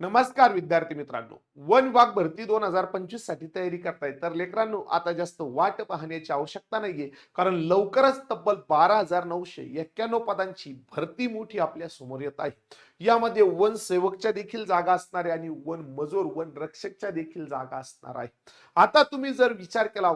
नमस्कार विद्यार्थी मित्रांनो. वन विभाग भरती दोन हजार पंचवीससाठी तयारी करताय. तर लेकरांनो आता जास्त वाट पाहण्याची आवश्यकता नाहीये. कारण लवकरच तब्बल बारा हजार नऊशे एक्क्याण्णव पदांची भरती मोठी आपल्यासमोर येत आहे. यामध्ये वन सेवकच्या देखील जागा असणार आहे आणि वन मजूर वन रक्षकच्या देखील जागा असणार आहे. आता तुम्ही जर विचार केला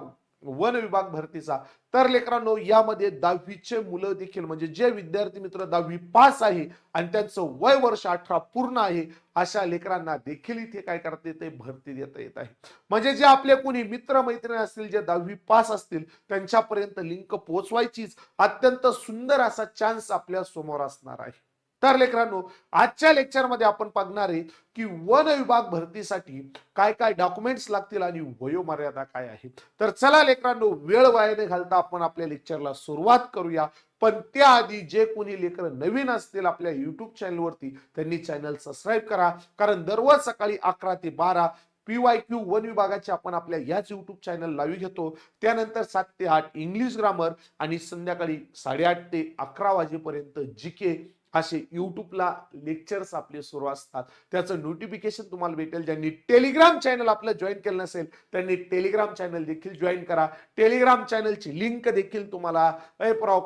वन विभाग भरतीचा. तर लेकरांनो यामध्ये दहावीचे मुलं देखील म्हणजे जे विद्यार्थी मित्र दहावी पास आहे आणि त्यांचं वय वर्ष अठरा पूर्ण आहे अशा लेकरांना देखील इथे काय करता येते भरती देता येत आहे. म्हणजे जे आपले कोणी मित्र मैत्रिणी असतील जे दहावी पास असतील त्यांच्यापर्यंत लिंक पोहोचवायचीच अत्यंत सुंदर असा चान्स आपल्यासमोर असणार आहे. तर लेकरांनो आजच्या लेक्चरमध्ये आपण बघणार आहे की वन विभाग भरतीसाठी काय काय डॉक्युमेंट्स लागतील आणि वयोमर्यादा काय आहे. तर चला लेकरांनो वेळ वायाने घालता आपण आपल्या लेक्चरला सुरुवात करूया. पण त्याआधी जे कोणी लेकर नवीन असतील आपल्या युट्यूब चॅनलवरती त्यांनी चॅनल सबस्क्राईब करा. कारण दररोज सकाळी अकरा ते बारा पी वाय क्यू वन विभागाचे आपण आपल्या याच युट्यूब चॅनल लावी घेतो. त्यानंतर सात ते आठ इंग्लिश ग्रामर आणि संध्याकाळी साडेआठ ते अकरा वाजेपर्यंत जी के असे युट्यूबला लेक्चर्स आपले सुरू असतात. त्याचं नोटिफिकेशन तुम्हाला भेटेल. ज्यांनी टेलिग्राम चॅनल आपलं जॉईन केलं नसेल त्यांनी टेलिग्राम चॅनल देखील जॉईन करा. टेलिग्राम चॅनलची लिंक देखील तुम्हाला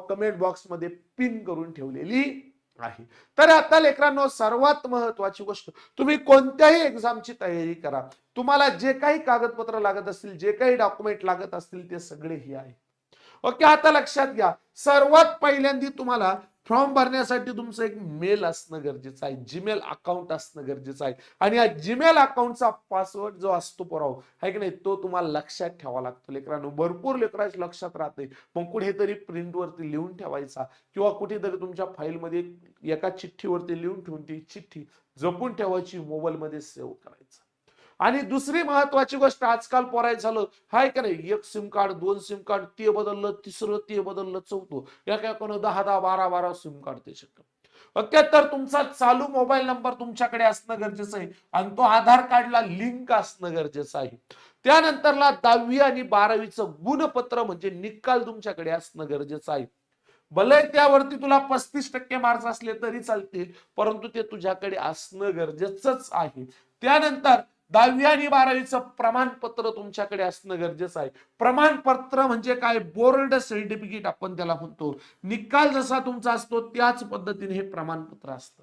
कमेंट बॉक्समध्ये पिन करून ठेवलेली आहे. तर आता लेकरांनो सर्वात महत्वाची गोष्ट तुम्ही कोणत्याही एक्झामची तयारी करा. तुम्हाला जे काही कागदपत्र लागत असतील जे काही डॉक्युमेंट लागत असतील ते सगळे ही आहे. ओके आता लक्षात घ्या. सर्वात पहिल्यांदा तुम्हाला फॉर्म भरण्यासाठी तुमचं एक मेल असणं गरजेचं आहे. जीमेल अकाउंट असणं गरजेचं आहे. आणि या जीमेल अकाउंटचा पासवर्ड जो असतो पराव आहे की नाही तो तुम्हाला लक्षात ठेवा लागतो. लेकरांनो भरपूर लेकरांच्या लक्षात राहते. मग कुठेतरी प्रिंटवरती लिहून ठेवायचा किंवा कुठेतरी तुमच्या फाईलमध्ये एका चिठ्ठीवरती लिहून ठेवून ती चिठ्ठी जपून ठेवायची मोबाईलमध्ये सेव्ह करायचं. आणि दुसरी महत्वाची गोष्ट आजकाल पोरायचं झालं. हाय का नाही? एक सिम कार्ड दोन सिम कार्ड ते बदललं तिसरं ते बदललं चौथं. एका कोण दहा दहा बारा बारा सिम कार्ड ते तर तुमचा चालू मोबाईल नंबर तुमच्याकडे असणं गरजेचं आहे. आणि तो आधार कार्डला लिंक असणं गरजेचं आहे. त्यानंतरला दहावी आणि बारावीचं गुणपत्र म्हणजे निकाल तुमच्याकडे असणं गरजेचं आहे. भले त्यावरती तुला पस्तीस टक्के मार्क्स असले तरी चालतील परंतु ते तुझ्याकडे असणं गरजेचंच आहे. त्यानंतर दहावी आणि बारावीचं प्रमाणपत्र तुमच्याकडे असणं गरजेचं आहे. प्रमाणपत्र म्हणजे काय? बोर्ड सर्टिफिकेट आपण त्याला म्हणतो. निकाल जसा तुमचा असतो त्याच पद्धतीने हे प्रमाणपत्र असतं.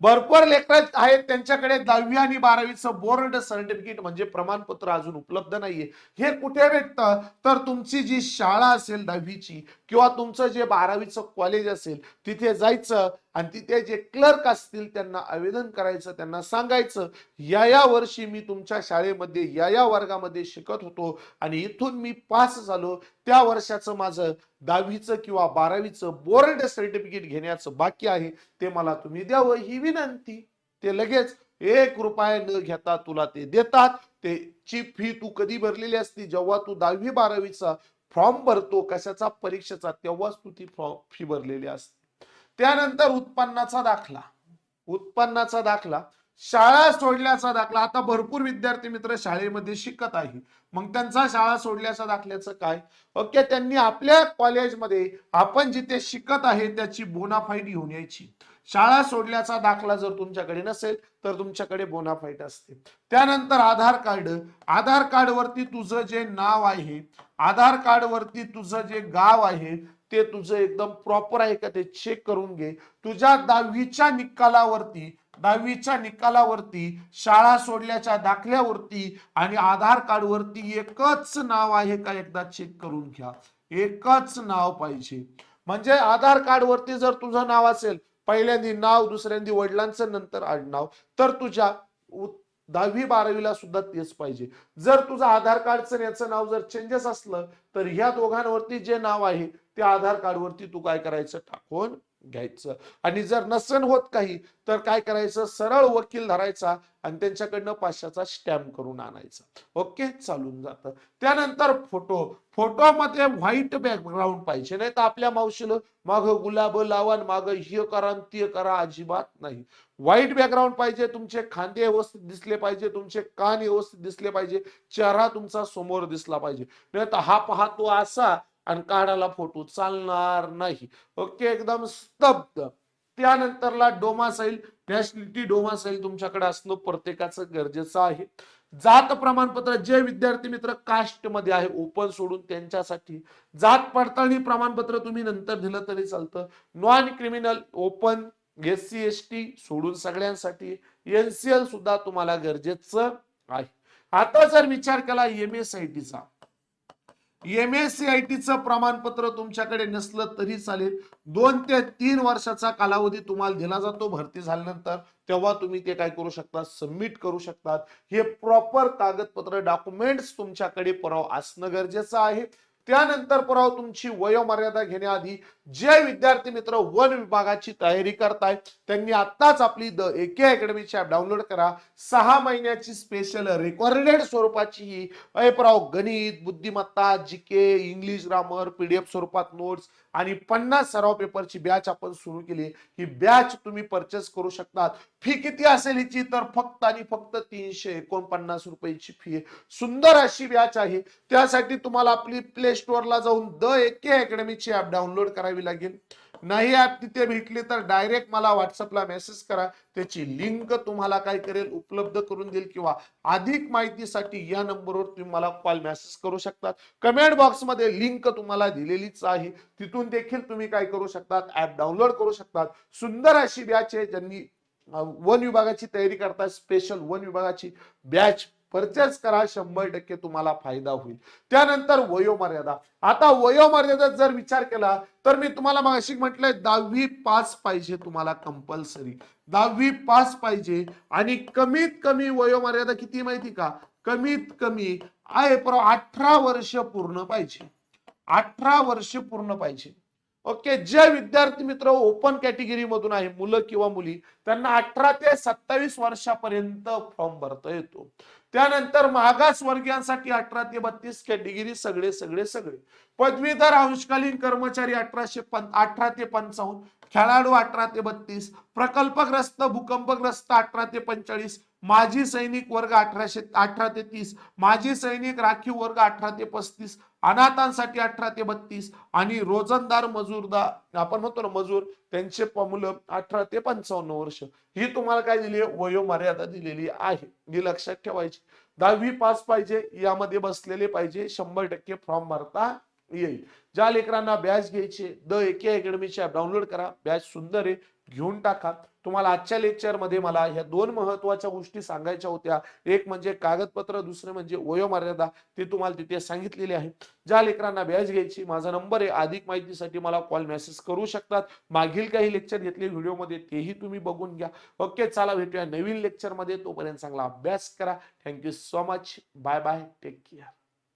भरपूर लेकर आहेत त्यांच्याकडे दहावी आणि बारावीचं बोर्ड सर्टिफिकेट म्हणजे प्रमाणपत्र अजून उपलब्ध नाहीये. हे कुठे भेटतं? तर तुमची जी शाळा असेल दहावीची किंवा तुमचं जे बारावीचं कॉलेज असेल तिथे जायचं. आणि तिथे जे क्लर्क असतील त्यांना आवेदन करायचं त्यांना सांगायचं या या वर्षी मी तुमच्या शाळेमध्ये या या वर्गामध्ये शिकत होतो आणि इथून मी पास झालो. त्या वर्षाचं माझं दहावीचं किंवा बारावीचं बोर्ड सर्टिफिकेट घेण्याचं बाकी आहे. ते मला तुम्ही द्यावं ही विनंती. ते लगेच एक रुपया न घेता तुला ते देतात. ते ची फी तू कधी भरलेली असती? जेव्हा तू दहावी बारावीचा फॉर्म भरतो कशाचा परीक्षेचा तेव्हाच तू ती फॉर्म फी भरलेली असते. त्यानंतर उत्पन्नाचा दाखला. उत्पन्नाचा दाखला. शाळा सोडल्याचा दाखला. आता भरपूर विद्यार्थी मित्र शाळेमध्ये शिकत आहे. मग त्यांचा शाळा सोडल्याचा दाखल्याचं काय? ओके त्यांनी आपल्या कॉलेजमध्ये आपण जिथे शिकत आहे त्याची बोनाफाईट घेऊन यायची. शाळा सोडल्याचा दाखला जर तुमच्याकडे नसेल तर तुमच्याकडे बोनाफाईट असते. त्यानंतर आधार कार्ड. आधार कार्ड वरती तुझं जे नाव आहे आधार कार्ड वरती तुझं जे गाव आहे ते तुझं एकदम प्रॉपर आहे का ते चेक करून घे. तुझ्या दहावीच्या निकालावरती दहावीच्या निकालावरती शाळा सोडल्याच्या दाखल्यावरती आणि आधार कार्ड वरती एकच नाव आहे का एकदा चेक करून घ्या. एकच नाव पाहिजे. म्हणजे आधार कार्ड वरती जर तुझं नाव असेल पहिल्यांदी नाव दुसऱ्यांदी वडिलांचं नंतर आडनाव तर तुझ्या दहावी बारावीला सुद्धा तेच पाहिजे. जर तुझं आधार कार्डचं याचं नाव जर चेंजेस असलं तर ह्या दोघांवरती जे नाव आहे त्या आधार कार्डवरती तू काय करायचं टाकून घ्यायचं. आणि जर नसन होत काही तर काय करायचं? सरळ वकील धरायचा आणि त्यांच्याकडनं पाचशाचा स्टॅम्प करून आणायचा. ओके? चालून जातं. त्यानंतर फोटो. फोटोमध्ये व्हाईट बॅकग्राऊंड पाहिजे. नाही तर आपल्या मावशीला माग गुलाब लावा माग हे करा ते करा अजिबात नाही. व्हाईट बॅकग्राऊंड पाहिजे तुमचे खांदे व्यवस्थित दिसले पाहिजे तुमचे कान व्यवस्थित दिसले पाहिजे चेहरा तुमचा समोर दिसला पाहिजे. नाही तर हा पाहतो असा आणि काढायला फोटो चालणार नाही. ओके? एकदम स्तब्ध. त्यानंतरला डोमासाईल नॅशनलिटी डोमासाईल तुमच्याकडे असणं प्रत्येकाचं गरजेचं आहे. जात प्रमाणपत्र जे विद्यार्थी मित्र कास्टमध्ये आहे ओपन सोडून त्यांच्यासाठी जात पडताळणी प्रमाणपत्र तुम्ही नंतर दिलं तरी चालतं. Non criminal open S C S T सोडून सगळ्यांसाठी एनसीएल सुद्धा तुम्हाला गरजेचं आहे. आता जर विचार केला एम एस आय टीचा एम एस सी आय टीचं प्रमाणपत्र तुमच्याकडे नसलं तरी चालेल. दोन ते तीन वर्षाचा कालावधी तुम्हाला दिला जातो भरती झाल्यानंतर. तेव्हा तुम्ही ते काय करू शकता? सबमिट करू शकतात. हे प्रॉपर कागदपत्र डॉक्युमेंट्स तुमच्याकडे पुरावा असणं गरजेचं आहे. त्यानंतर पुराव तुमची वयोमर्यादा घेण्याआधी जे विद्यार्थी मित्र वन विभागाची तयारी करताय त्यांनी आत्ताच आपली द एके अकॅडमीची ऍप डाउनलोड करा. सहा महिन्याची स्पेशल रेकॉर्डेड स्वरूपाची ही अयपराव गणित बुद्धिमत्ता G K English grammar PDF स्वरूपात नोट्स आणि पन्नास सराव पेपरची बॅच आपण सुरू केली. ही बॅच तुम्ही परचेस करू शकतात. फी किती असेल हिची? तर फक्त आणि फक्त तीनशे एकोणपन्नास रुपयाची फी आहे. सुंदर अशी बॅच आहे. त्यासाठी तुम्हाला आपली प्ले स्टोअरला जाऊन द एके अकॅडमीची ऍप डाउनलोड करावी लागेल. नाही ऍप तिथे भेटली तर डायरेक्ट मला व्हॉट्सअपला मेसेज करा. त्याची लिंक तुम्हाला काय करेल उपलब्ध करून देईल किंवा अधिक माहितीसाठी या नंबरवर तुम्ही मला कॉल मेसेज करू शकतात. कमेंट बॉक्समध्ये लिंक तुम्हाला दिलेलीच आहे. तिथून देखील तुम्ही काय करू शकतात ऍप डाउनलोड करू शकतात. सुंदर अशी बॅच आहे ज्यांनी वन विभागाची तयारी करतात स्पेशल वन विभागाची बॅच परचेस करा शंभर टक्के तुम्हाला फायदा होईल. त्यानंतर वयोमर्यादा. आता वयोमर्यादा जर विचार केला तर मी तुम्हाला मासिक म्हटलंय दहावी पास पाहिजे तुम्हाला कंपल्सरी दहावी पास पाहिजे. आणि कमीत कमी वयोमर्यादा किती माहिती का? कमीत कमी आहे पर अठरा वर्ष पूर्ण पाहिजे. अठरा वर्ष पूर्ण पाहिजे. ओके जे विद्यार्थी मित्र ओपन कॅटेगरी मधून आहे मुलं किंवा मुली त्यांना अठरा ते सत्तावीस वर्षापर्यंत फॉर्म भरता येतो. त्यानंतर मागास वर्गीयांसाठी अठरा ते बत्तीस कॅटेगरी सगळे सगळे सगळे. पदवीधर अंशकालीन कर्मचारी अठराशे अठरा ते पंचावन्न खेळाडू अठरा ते बत्तीस प्रकल्पग्रस्त भूकंपग्रस्त अठरा ते पंचेचाळीस माजी सैनिक वर्ग अठराशे अठरा ते तीस माजी सैनिक राखीव वर्ग अठरा ते पस्तीस अनाथांसाठी अठरा ते बत्तीस आणि रोजंदार मजूरदार आपण म्हणतो ना मजूर त्यांचे मुलं अठरा ते पंचावन्न वर्ष. ही तुम्हाला काय दिली आहे? वयोमर्यादा दिलेली आहे. ही लक्षात ठेवायची. दहावी पास पाहिजे यामध्ये बसलेले पाहिजे शंभर टक्के फॉर्म भरता येईल. ज्या लेकरांना बॅच घ्यायचे द एके अकॅडमीची ऍप डाउनलोड करा बॅच सुंदर आहे घेऊन टाका. तुम्हाला आजच्या लेक्चरमध्ये मला ह्या दोन महत्त्वाच्या गोष्टी सांगायच्या होत्या. एक म्हणजे कागदपत्र दुसरे म्हणजे वयोमर्यादा ते तुम्हाला तिथे सांगितलेले आहे. ज्या लेकरांना बॅच घ्यायची माझा नंबर आहे अधिक माहितीसाठी मला कॉल मेसेज करू शकतात. मागील काही लेक्चर घेतले व्हिडिओमध्ये तेही तुम्ही बघून घ्या. ओके चला भेटूया नवीन लेक्चरमध्ये. तोपर्यंत चांगला अभ्यास करा. Thank you so much bye bye take care